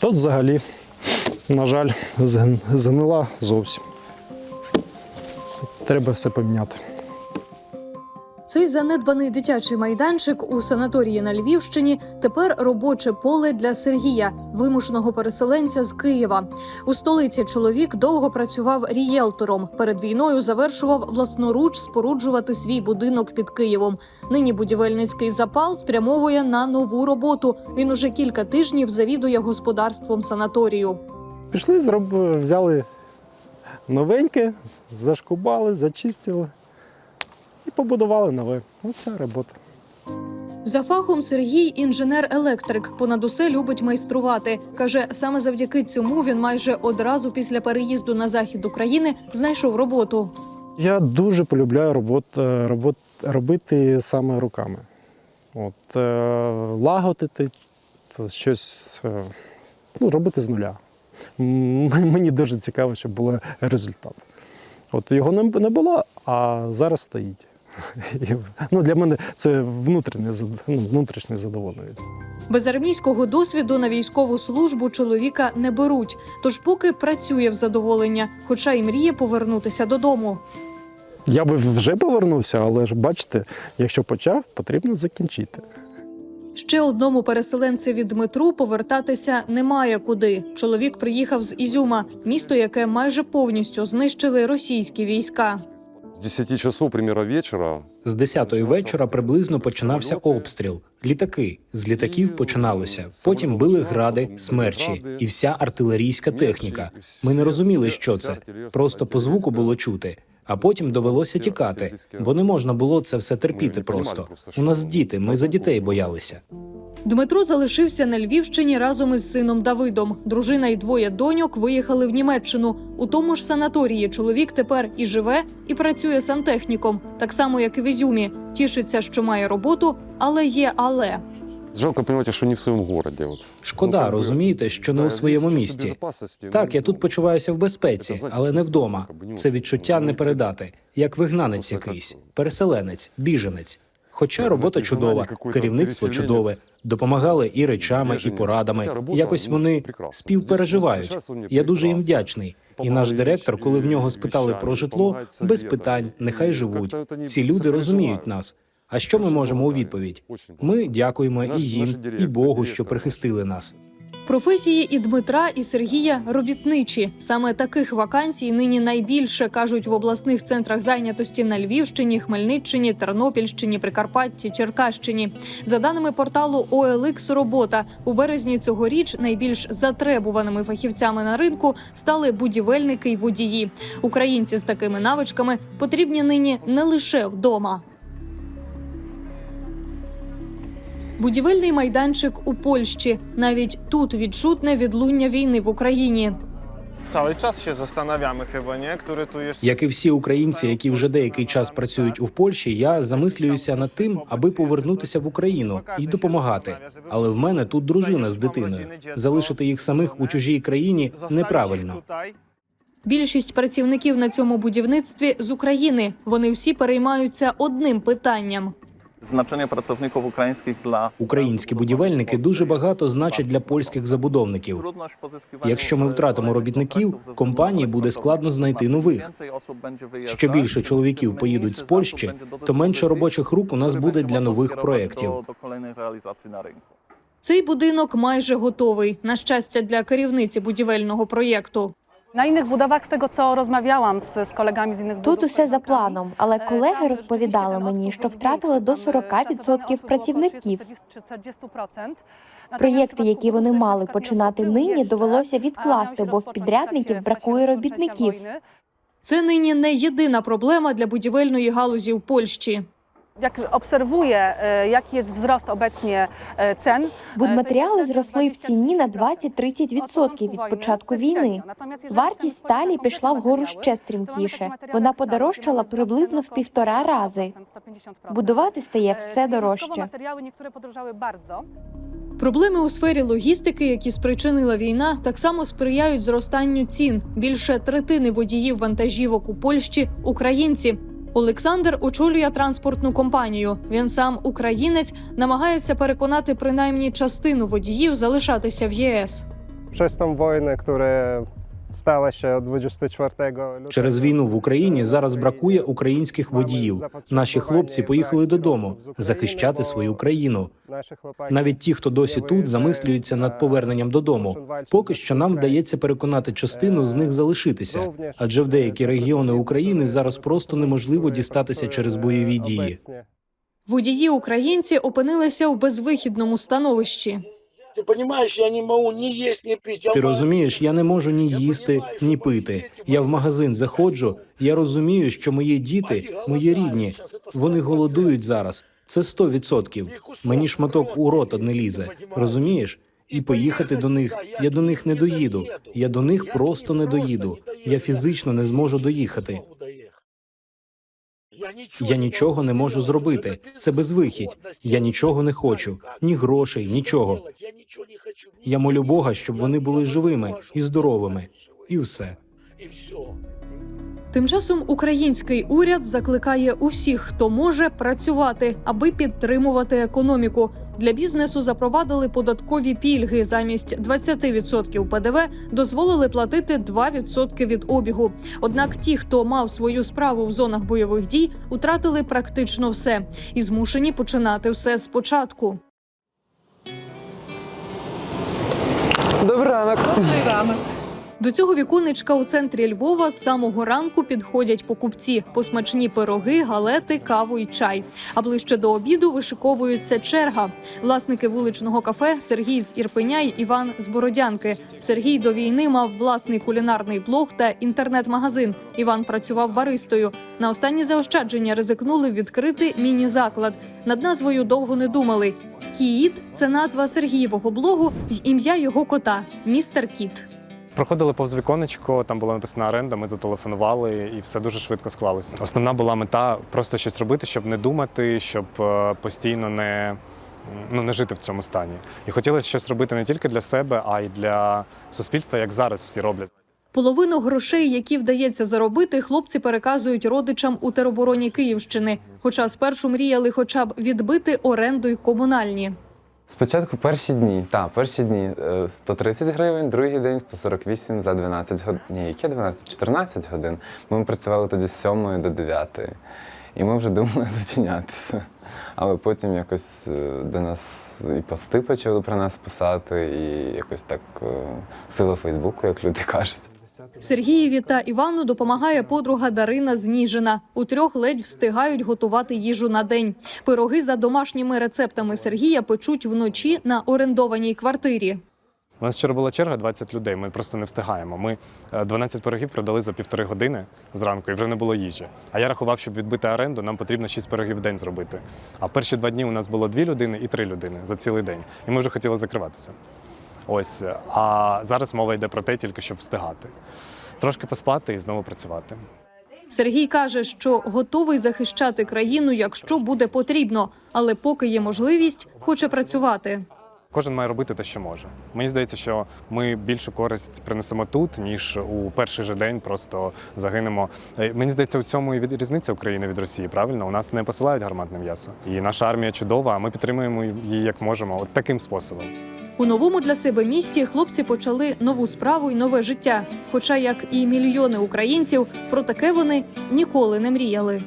Тут взагалі, на жаль, згнила зовсім. Треба все поміняти. Цей занедбаний дитячий майданчик у санаторії на Львівщині тепер робоче поле для Сергія, вимушеного переселенця з Києва. У столиці чоловік довго працював рієлтором. Перед війною завершував власноруч споруджувати свій будинок під Києвом. Нині будівельницький запал спрямовує на нову роботу. Він уже кілька тижнів завідує господарством санаторію. Пішли, зроб... взяли новеньке, зашкубали, зачистили і побудували нове. Оця робота. За фахом Сергій інженер-електрик. Понад усе любить майструвати. каже, саме завдяки цьому він майже одразу після переїзду на захід України знайшов роботу. Я дуже полюбляю робот, е, робот, робити саме руками. От, е, лагодити це щось е, ну, робити з нуля. Мені дуже цікаво, щоб був результат. От його не, не було, а зараз стоїть. Ну, для мене це внутрішнє, ну, внутрішнє задоволення. Без армійського досвіду на військову службу чоловіка не беруть, тож поки працює в задоволення, хоча й мріє повернутися додому. Я би вже повернувся, але ж бачите, якщо почав, потрібно закінчити. Ще одному переселенцеві Дмитру повертатися немає куди. Чоловік приїхав з Ізюма, місто, яке майже повністю знищили російські війська. С 10 часов, примерно, вечера З 10-ї вечора приблизно починався обстріл. Літаки з літаків починалося. Потім били гради, смерчі і вся артилерійська техніка. Ми не розуміли, що це. Просто по звуку було чути. А потім довелося тікати, бо не можна було це все терпіти. Просто у нас діти. Ми за дітей боялися. Дмитро залишився на Львівщині разом із сином Давидом. Дружина і двоє доньок виїхали в Німеччину. У тому ж санаторії чоловік тепер і живе, і працює сантехніком, так само як і в Ізюмі. Тішиться, що має роботу, але є але. Жалко, понимаете, что не в своем городе. Вот. Шкода, Ну, розумієте, що не у своєму місті. Так, ну, я тут почуваюся в безпеці, але не вдома. Це відчуття ну, не ну, передати, як вигнанець якийсь, переселенець, біженець. Хоча робота чудова, керівництво чудове, допомагали і речами, і порадами. Якось ну, вони співпереживають. Я дуже їм вдячний. І наш директор, коли в нього спитали про житло, без питань, нехай живуть. Ці люди розуміють нас. А що ми можемо у відповідь? Ми дякуємо і їм, і Богу, що прихистили нас. Професії і Дмитра, і Сергія робітничі. Саме таких вакансій нині найбільше кажуть в обласних центрах зайнятості на Львівщині, Хмельниччині, Тернопільщині, Прикарпатті, Черкащині. За даними порталу OLX Робота у березні цьогоріч найбільш затребуваними фахівцями на ринку стали будівельники й водії. Українці з такими навичками потрібні нині не лише вдома. Будівельний майданчик у Польщі. Навіть тут відчутне відлуння війни в Україні. Cały czas się zastanawiamy chyba, nie? Który tu jeszcze... Як і всі українці, які вже деякий час працюють у Польщі, я замислююся над тим, аби повернутися в Україну і допомагати. Але в мене тут дружина з дитиною. Залишити їх самих у чужій країні неправильно. Більшість працівників на цьому будівництві з України. Вони всі переймаються одним питанням. Znaczenie pracowników ukraińskich dla Українські будівельники дуже багато значать для польських забудовників. Якщо ми втратимо робітників, компанії буде складно знайти нових. Що більше чоловіків поїдуть з Польщі, то менше робочих рук у нас буде для нових проєктів. Цей будинок майже готовий. На щастя, для керівниці будівельного проєкту. Na innych budowach, z tego co rozmawiałam z, z kolegami z innych Тут усе за планом, але e, колеги розповідали мені, що втратили до większy, tam, e, 40% szacowane odpływ było około працівників. 30 czy 40%. Natomiast Проєкти, w які вони мали починати нині, довелося відкласти, бо в підрядників бракує робітників. Це нині не єдина проблема для будівельної галузі в Польщі. Jak obserwuję, e, jaki jest wzrost obecnie cen, Будматеріали зросли в ціні на 20-30% від початку війни. Вартість сталі пішла вгору ще стрімкіше. Вона подорожчала приблизно в півтора рази. Будувати стає все дорожче. Проблеми у сфері логістики, які спричинила війна, так само сприяють зростанню цін. Більше третини водіїв вантажівок у Польщі українці. Олександр очолює транспортну компанію. Він сам українець, намагається переконати принаймні частину водіїв залишатися в ЄС. Щось там воїни, która stała się 24. Через війну в Україні зараз бракує українських водіїв. Наші хлопці поїхали додому захищати свою країну. Навіть ті, хто досі тут, замислюються над поверненням додому. Поки що нам вдається переконати частину з них залишитися, адже в деякі регіони України зараз просто неможливо дістатися через бойові дії. Водії українці опинилися в безвихідному становищі. Ты понимаешь, я не могу ни есть, ни пить. Я Ти розумієш, я не можу ні їсти, ні пити. Я в магазин заходжу. Я розумію, що мої діти, мої рідні, вони голодують зараз. Це 100%. Мені шматок у рота не лізе. Розумієш? І поїхати до них. Я до них не доїду. Я до них просто не доїду. Я фізично не зможу доїхати. Я нічого не можу зробити. Це безвихідь. Я нічого не хочу. Ні грошей, нічого. Я молю Бога, щоб вони були живими і здоровими. І все. Все. Тим часом український уряд закликає усіх, хто може працювати, аби підтримувати економіку. Для бізнесу запровадили податкові пільги. Замість 20% ПДВ дозволили платити 2% від обігу. Однак ті, хто мав свою справу в зонах бойових дій, утратили практично все і змушені починати все спочатку. До цього віконечка у центрі Львова з самого ранку підходять покупці по смачні пироги, галети, каву і чай. А ближче до обіду вишиковується черга. Власники вуличного кафе Сергій з Ірпеня й Іван з Бородянки. Сергій до війни мав власний кулінарний блог та інтернет-магазин. Іван працював баристою. На останні заощадження ризикнули відкрити міні-заклад. Над назвою довго не думали. Кіт це назва Сергієвого блогу й ім'я його кота містер Кіт. Проходили повз віконечко, там була написана оренда, ми зателефонували, і все дуже швидко склалося. Основна була мета просто щось робити, щоб не думати, щоб е, постійно не, ну, не жити в цьому стані. І хотілося щось робити не тільки для себе, а й для суспільства, як зараз всі роблять. Половину грошей, які вдається заробити, хлопці переказують родичам у теробороні Київщини. Хоча спершу мріяли хоча б відбити оренду й комунальні. Спочатку перші дні, так, перші дні е, 130 гривень, другий день 148 за 12 годин. Ні, яке 12? 14 годин. Ми працювали тоді з 7 до 9. І ми вже думали зачинятися. Але потім якось е, до нас і пости почали про нас писати, і якось так е, сила Фейсбуку, як люди кажуть. Сергієві та Івану допомагає подруга Дарина Зніжина. У трьох ледь встигають готувати їжу на день. Пироги за домашніми рецептами Сергія печуть вночі на орендованій квартирі. У нас вчора була черга 20 людей. Ми просто не встигаємо. Ми е, 12 пирогів продали за півтори години зранку, і вже не було їжі. А я рахував, щоб відбити оренду, нам потрібно 6 пирогів в день зробити. А в перші два дні у нас було дві людини і три людини за цілий день. І ми вже хотіли закриватися. Ось. А зараз мова йде про те, тільки щоб встигати. Трошки поспати і знову працювати. Сергій каже, що готовий захищати країну, якщо буде потрібно, але поки є можливість, хоче працювати. Кожен має робити те, що може. Мені здається, що ми більшу користь принесемо тут, ніж у перший же день просто загинемо. Е, Мені здається, у цьому і від різниця України від Росії. Правильно, у нас не посилають гарматне м'ясо, і наша армія чудова. А ми підтримуємо її як можемо, от таким способом. У новому для себе місті хлопці почали нову справу й нове життя. Хоча, як і мільйони українців, про таке вони ніколи не мріяли.